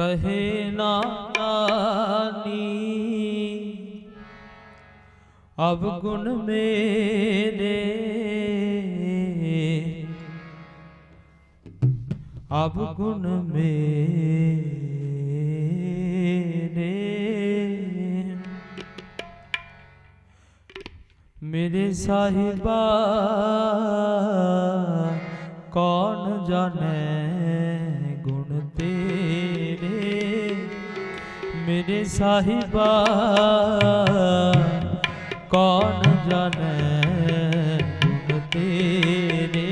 ਕਹੇ ਨਾ ਅਬ ਗੁਣ ਮੇਰੇ ਅਬ ਗੁਣ ਮੇਰੇ ਮੇਰੇ ਸਾਹਿਬਾ ਕੌਣ ਜਾਣੇ? ਮੇਰੇ ਸਾਹਿਬਾ ਕੌਣ ਜਾਣੈ ਗੁਣ ਤੇਰੇ?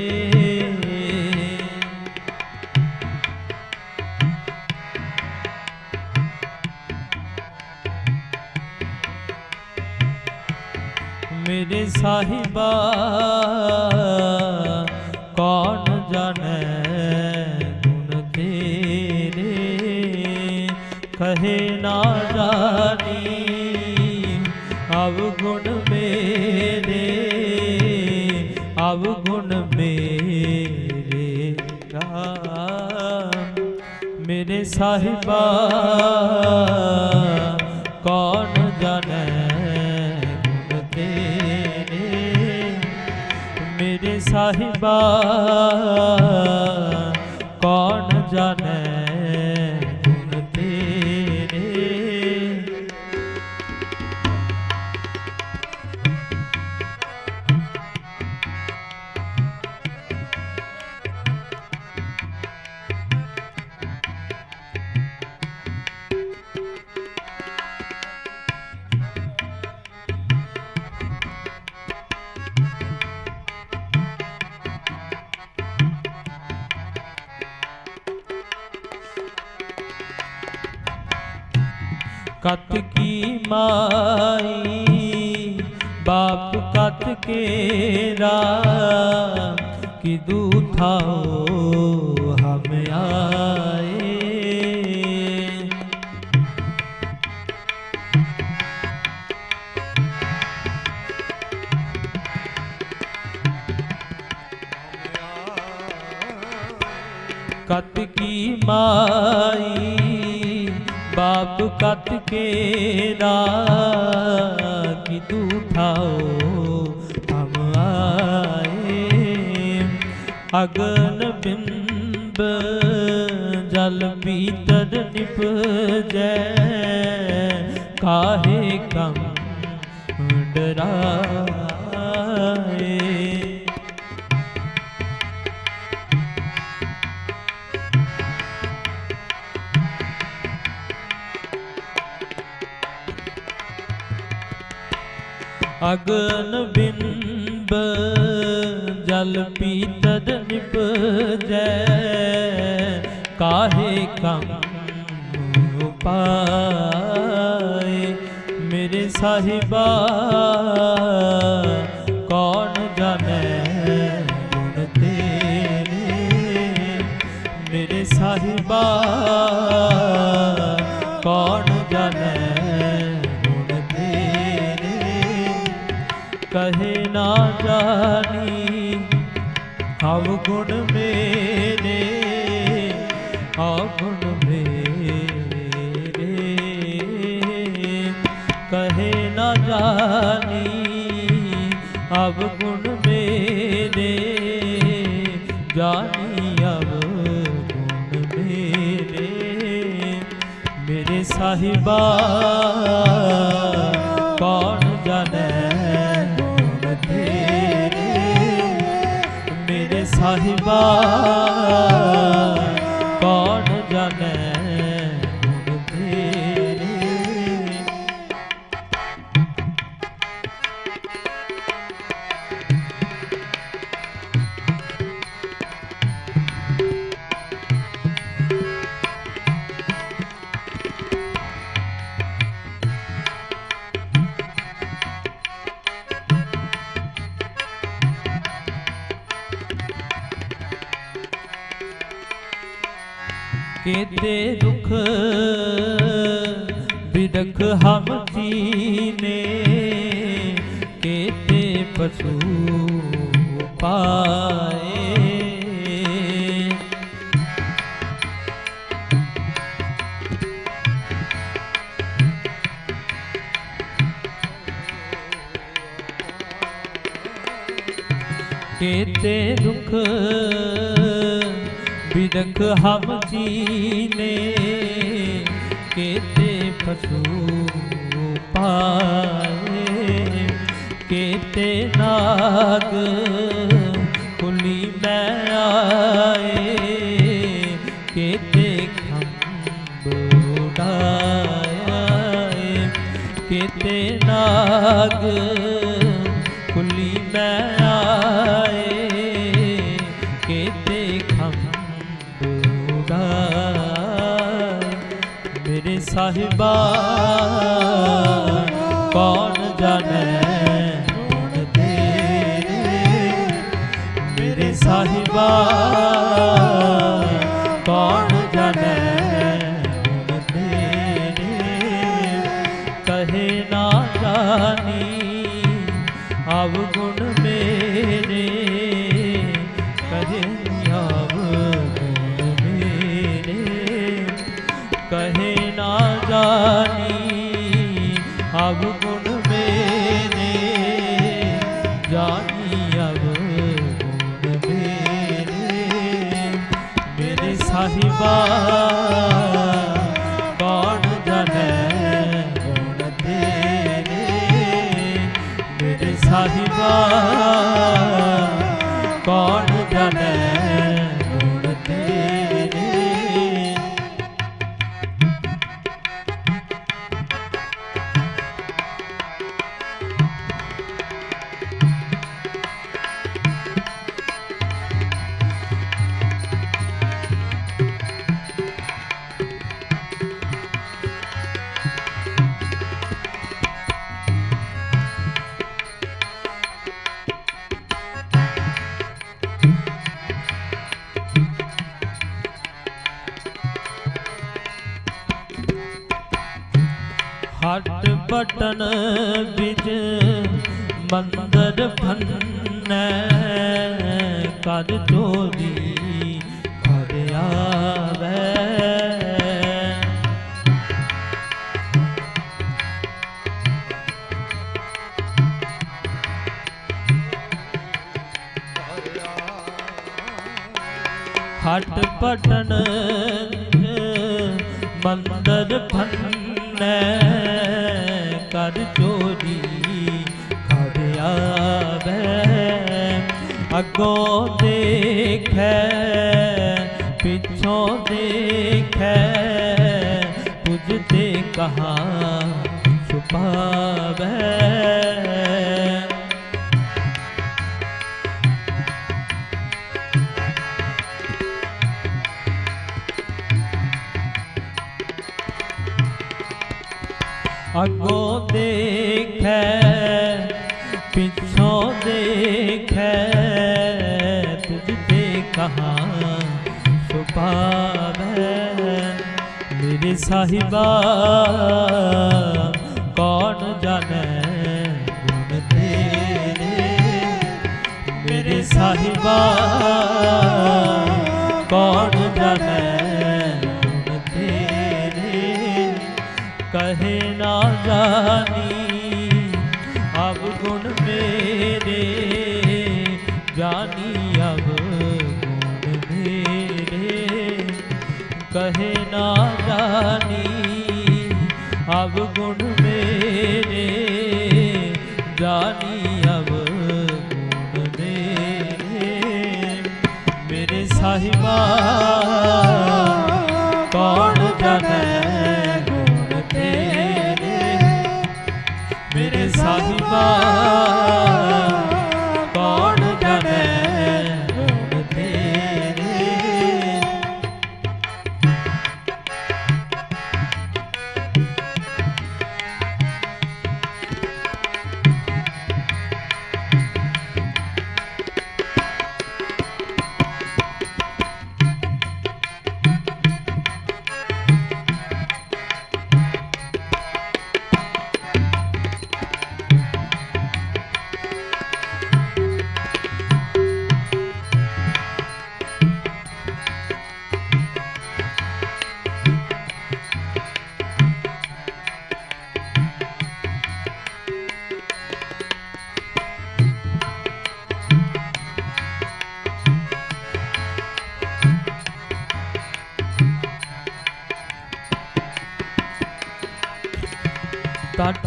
ਮੇਰੇ ਸਾਹਿਬਾ ਸਾਹਿਬਾ ਕੌਣ ਜਾਣੈ ਗੁਣ ਤੇਰੇ? ਮੇਰੇ ਸਾਹਿਬਾ ਕੌਣ ਜਾਣੈ ਕਤ ਕੀ ਮਾਈ ਬਾਪ ਕਤ ਕੇਰਾ ਕਿਦੂ ਥਾਓ ਹਮ ਆਏ ਕਤ ਕੀ ਮਾਈ ਬਾਪ ਕਤ ਕੇਰਾ ਕਿ ਤੂੰ ਥਾਓ ਹਮ ਆਏ। ਅਗਨ ਬਿੰਬ ਜਲ ਪੀਤਰ ਨਿਪਜੈ ਕਾਹੇ ਕਮ ਡਰਾਏ। ਅਗਨ ਬਿੰਬ, ਜਲ ਪੀਤਦ ਨਿਪਜੈ। ਕਾਹੇ ਕੰਮ ਉਪਾਏ ਮੇਰੇ ਸਾਹਿਬਾ? ਕੌਣ ਜਾਣੈ ਗੁਣ ਤੇਰੇ? ਮੇਰੇ ਸਾਹਿਬਾ ਕਹੇ ਨਾ ਜਾਣੀ, ਹਵ ਗੁਣ ਮੇਰੇ ਹਵ ਗੁਣ ਮੇਰੇ। ਕਹੇ ਨਾ ਜਾਣੀ, ਹਵ ਗੁਣ ਮੇਰੇ, ਜਾਣੀ ਅਬ ਗੁਣ ਮੇਰੇ। ਮੇਰੇ ਸਾਹਿਬਾ ਸਾਹਿਬਾ ਕੀਤੇ ਦੁਖ ਬਿਦਖ ਹਮ ਸੀਨੇ ਕੀਤੇ ਪਸੂ ਪਾਏ। ਕੇਤੇ ਦੁਖ बिरख हम जीने केते पशु पाए केते नाग कुली में आए केते खम्ब उड़ाए केते नाग ਕੌਣ ਜਾਣੈ? ਗੁਣ ਤੇਰੇ ਮੇਰੇ ਸਾਹਿਬਾ ਅਵਗੁਣ ਮੇਰੇ ਮੇਰੇ ਸਾਹਿਬਾ ਕੌਣ ਜਾਣੈ ਗੁਣ ਤੇਰੇ? ਮੇਰੇ ਸਾਹਿਬਾ ਕੌਣ ਹਟ ਬਟਨ ਵਿਜ ਮੰਦਰ ਭੰਨੈ ਕਰ ਚੋਰੀ ਘਰ ਆਵੇ। ਹਟ ਪਟਨ ਮੰਦਰ ਭੰਨੈ ਕਰ ਚੋਰੀ ਘਰ ਆਵੇ। ਅੱਗੋਂ ਦੇਖੈ ਪਿੱਛੋਂ ਦੇਖੈ ਤੁਝ ਤੇ ਕਹਾ ਛੁਪਾਵੇ। ਅੱਗੋਂ ਦੇਖੈ, ਪਿੱਛੋਂ ਦੇਖੈ, ਤੁਝ ਤੇ ਕਹਾ ਸੁਪਾਵੇ ਮੇਰੇ ਸਾਹਿਬਾ, ਕੌਣ ਜਾਣੈ ਗੁਣ ਤੇਰੇ? ਮੇਰੇ ਸਾਹਿਬਾ, ਕੌਣ ਜਾਣੈ ਜਾਨੀ। ਅਬ ਗੁਣ ਮੇਰੇ ਜਾਨੀ ਅਬ ਗੁਣ ਮੇਰੇ। ਕਹੇ ਨਾ ਜਾਨੀ ਅਬ ਗੁਣ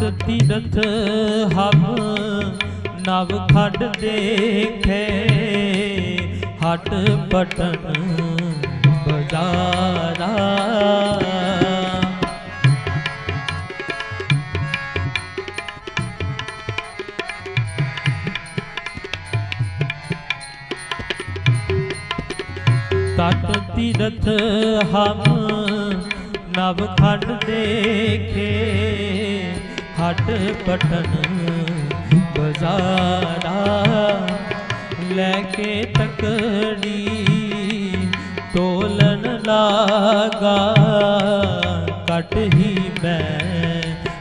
ਤਟ ਤੀਰਥ ਹਮ ਨਵ ਖੱਡ ਦੇਖੇ, ਹਟ ਪਟਨ ਬਜ਼ਾਰਾ। ਤਟ ਤੀਰਥ ਹਮ ਨਵ ਖੰਡ ਦੇਖੇ ਹਟ ਪਠਨ ਬਜ਼ਾਰਾ ਲੈ ਕੇ ਤਕੜੀ ਤੋਲਨ ਲਾਗਾ ਕਟ ਹੀ ਮੈਂ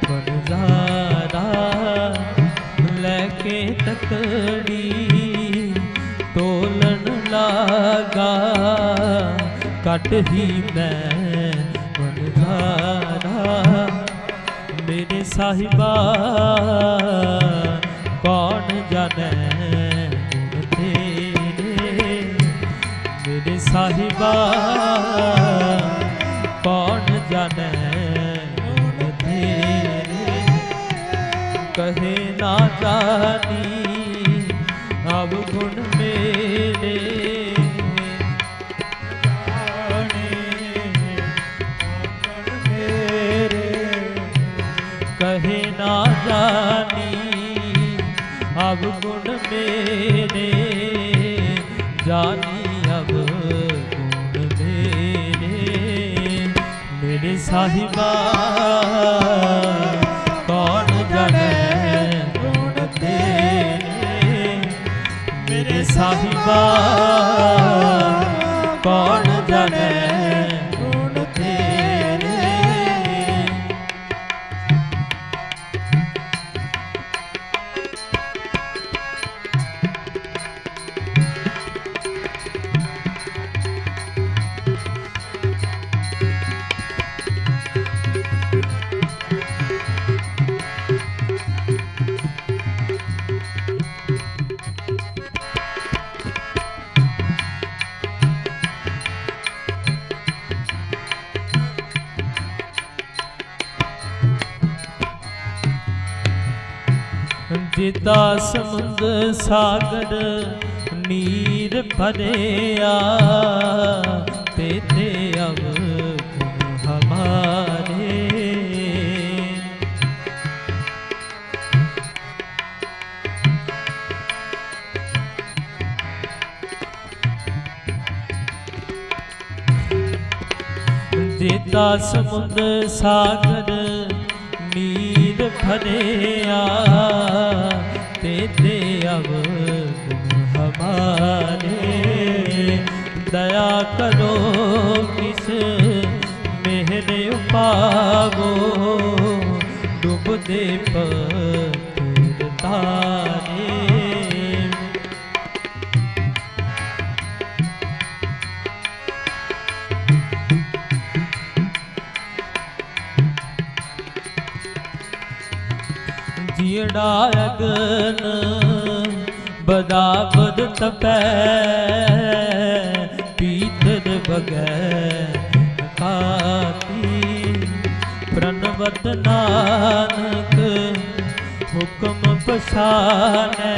ਬਨਜ਼ਾਰਾ ਲੈ ਕੇ ਤਕੜੀ ਤੋਲਣ ਲਾਗਾ ਕਟ ਹੀ ਮੈਂ ਬਨਜ਼ਾਰਾ ਸਾਹਿਬਾ ਕੌਣ ਜਾਣੈ ਗੁਣ ਤੇਰੇ ਮੇਰੇ ਸਾਹਿਬਾ ਕੌਣ ਜਾਣੈ ਗੁਣ ਤੇਰੇ ਕਹੇ ਨਾ ਜਾਣੀ ਅਬ ਗੁਣ ਮੇਰੇ ਜਾਣੀ ਅਬ ਗੁਣ ਮੇਰੇ। ਮੇਰੇ ਸਾਹਿਬਾ, ਕੌਣ ਜਾਣੈ ਗੁਣ ਤੇਰੇ? ਮੇਰੇ ਸਾਹਿਬਾ, ਕੌਣ ਜਾਣੈ ਜਿਤਾ ਸਮੁੰਦ ਸਾਗਰ ਨੀਰ ਭਰਿਆ ਤੇ ਤੇ ਅਵ ਹਮਾਰੇ। ਜੇਤਾ ਸਮੁੰਦ ਸਾਗਰ ਨੀਰ ਭਰਿਆ ਕਰੋ ਕਿਸ ਮਿਹਰ ਉਪਾਵੋ ਡੁੱਬਦੇ ਪਤਰ ਤਾਰੇ। ਜਿਹੜਾ ਅਗਨ ਬਦਾਬਦ ਤਪੈ ਬਗੈ ਕਾਤੀ ਪ੍ਰਨਵਤ ਨਾਨਕ ਹੁਕਮ ਪਛਾਨੈ,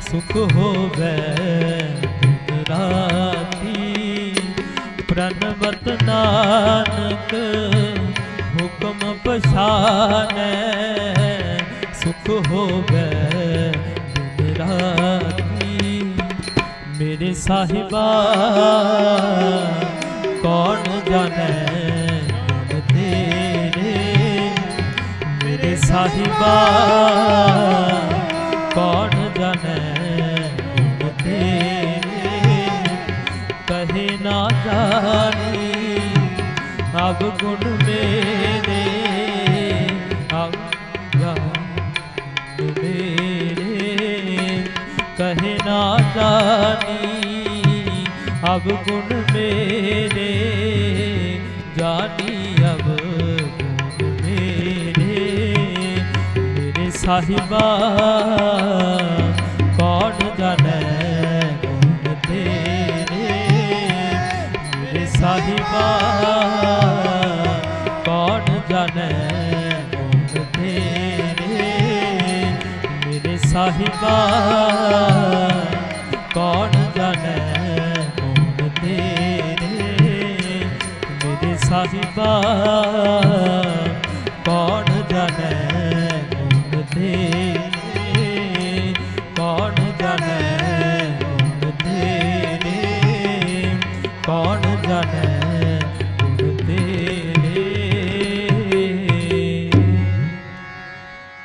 ਸੁਖ ਹੋਵੇ ਦਿਨ ਰਾਤੀ ਪ੍ਰਨਵਤ ਨਾਨਕ ਹੁਕਮ ਪਛਾਨੈ, ਸੁਖ ਹੋਵੇ ਦਿਨ ਰਾਤੀ ਮੇਰੇ ਸਾਹਿਬਾ, ਕੌਣ ਜਾਣੈ ਗੁਣ ਤੇਰੇ? ਮੇਰੇ ਸਾਹਿਬਾ, ਕੌਣ ਜਾਣੈ ਗੁਣ ਤੇਰੇ? ਕਹੇ ਨਾ ਜਾਣੀ ਅਬ ਗੁਣ ਮੇਰੇ। ਮੇਰੇ ਕਹੇ ਨਾ ਜਾਣੀ ਸਭ ਗੁਣ ਮੇਰੇ, ਜਾਨੀ ਅਬ ਗੁਣ ਮੇਰੇ। ਮੇਰੇ ਸਾਹਿਬਾ, ਕੌਣ ਜਾਣੈ ਗੁਣ ਤੇਰੇ? ਮੇਰੇ ਸਾਹਿਬਾ, ਕੌਣ ਜਾਣੈ ਗੁਣ ਤੇਰੇ? ਮੇਰੇ ਸਾਹਿਬਾ, ਕੌਣ ਸਾਹਿਬਾ